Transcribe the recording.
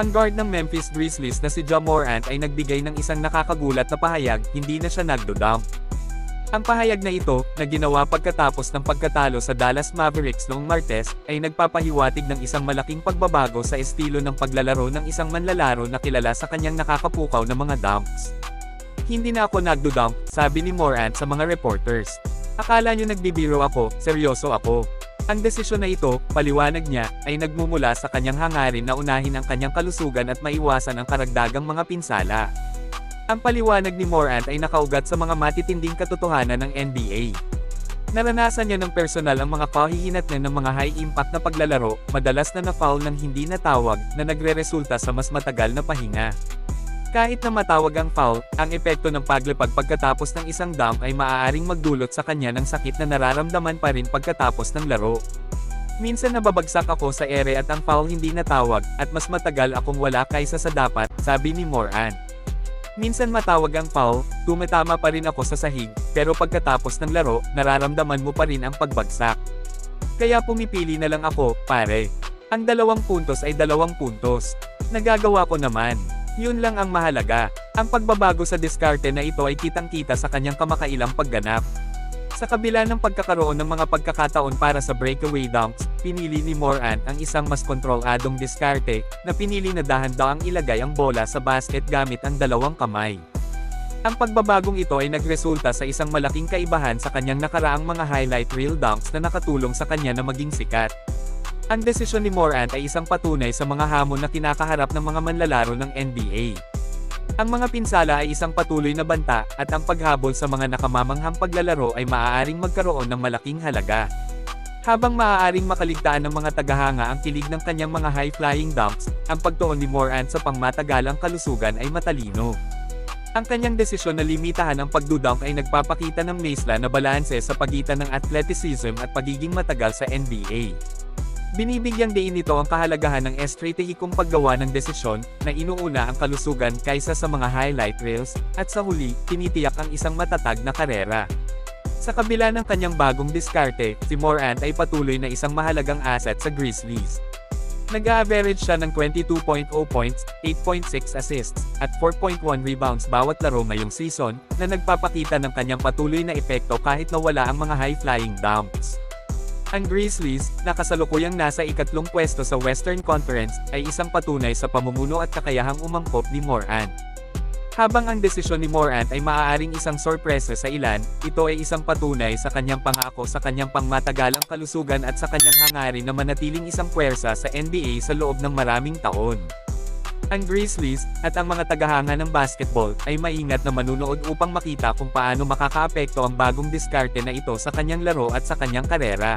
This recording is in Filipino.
Ang guard ng Memphis Grizzlies na si Ja Morant ay nagbigay ng isang nakakagulat na pahayag, hindi na siya nagdodump. Ang pahayag na ito, na ginawa pagkatapos ng pagkatalo sa Dallas Mavericks noong Martes, ay nagpapahiwatig ng isang malaking pagbabago sa estilo ng paglalaro ng isang manlalaro na kilala sa kanyang nakakapukaw na mga dunks. Hindi na ako nagdodump, sabi ni Morant sa mga reporters. Akala nyo nagbibiro ako, seryoso ako. Ang desisyon na ito, paliwanag niya, ay nagmumula sa kanyang hangarin na unahin ang kanyang kalusugan at maiwasan ang karagdagang mga pinsala. Ang paliwanag ni Morant ay nakaugat sa mga matitinding katotohanan ng NBA. Naranasan niya ng personal ang mga kahihinatnan ng mga high-impact na paglalaro, madalas na na-foul ng hindi natawag, na nagre-resulta sa mas matagal na pahinga. Kahit na matawag ang foul, ang epekto ng paglipag pagkatapos ng isang dunk ay maaaring magdulot sa kanya ng sakit na nararamdaman pa rin pagkatapos ng laro. Minsan nababagsak ako sa ere at ang foul hindi natawag, at mas matagal akong wala kaysa sa dapat, sabi ni Moran. Minsan matawag ang foul, tumatama pa rin ako sa sahig, pero pagkatapos ng laro, nararamdaman mo pa rin ang pagbagsak. Kaya pumipili na lang ako, pare. Ang dalawang puntos ay dalawang puntos. Nagagawa ko naman. Yun lang ang mahalaga. Ang pagbabago sa diskarte na ito ay kitang-kita sa kanyang kamakailang pagganap. Sa kabila ng pagkakaroon ng mga pagkakataon para sa breakaway dunks, pinili ni Morant ang isang mas kontroladong diskarte, na pinili na dahan-daang ilagay ang bola sa basket gamit ang dalawang kamay. Ang pagbabagong ito ay nagresulta sa isang malaking kaibahan sa kanyang nakaraang mga highlight reel dunks na nakatulong sa kanya na maging sikat. Ang desisyon ni Morant ay isang patunay sa mga hamon na kinakaharap ng mga manlalaro ng NBA. Ang mga pinsala ay isang patuloy na banta, at ang paghabol sa mga nakamamanghang paglalaro ay maaaring magkaroon ng malaking halaga. Habang maaaring makaligtaan ng mga tagahanga ang kilig ng kanyang mga high-flying dunks, ang pagtuon ni Morant sa pangmatagalang kalusugan ay matalino. Ang kanyang desisyon na limitahan ang pagdudunk ay nagpapakita ng mesla na balanse sa pagitan ng athleticism at pagiging matagal sa NBA. Binibigyang diin nito ang kahalagahan ng estratehikong paggawa ng desisyon, na inuuna ang kalusugan kaysa sa mga highlight reels, at sa huli, tinitiyak ang isang matatag na karera. Sa kabila ng kanyang bagong diskarte, si Morant ay patuloy na isang mahalagang asset sa Grizzlies. Nag-average siya ng 22.0 points, 8.6 assists, at 4.1 rebounds bawat laro ngayong season, na nagpapakita ng kanyang patuloy na epekto kahit nawala ang mga high-flying dumps. Ang Grizzlies, na kasalukuyang nasa ikatlong pwesto sa Western Conference, ay isang patunay sa pamumuno at kakayahang umangkop ni Morant. Habang ang desisyon ni Morant ay maaaring isang sorpresa sa ilan, ito ay isang patunay sa kanyang pangako sa kanyang pangmatagalang kalusugan at sa kanyang hangarin na manatiling isang puwersa sa NBA sa loob ng maraming taon. Ang Grizzlies, at ang mga tagahanga ng basketball, ay maingat na manunood upang makita kung paano makakaapekto ang bagong diskarte na ito sa kanyang laro at sa kanyang karera.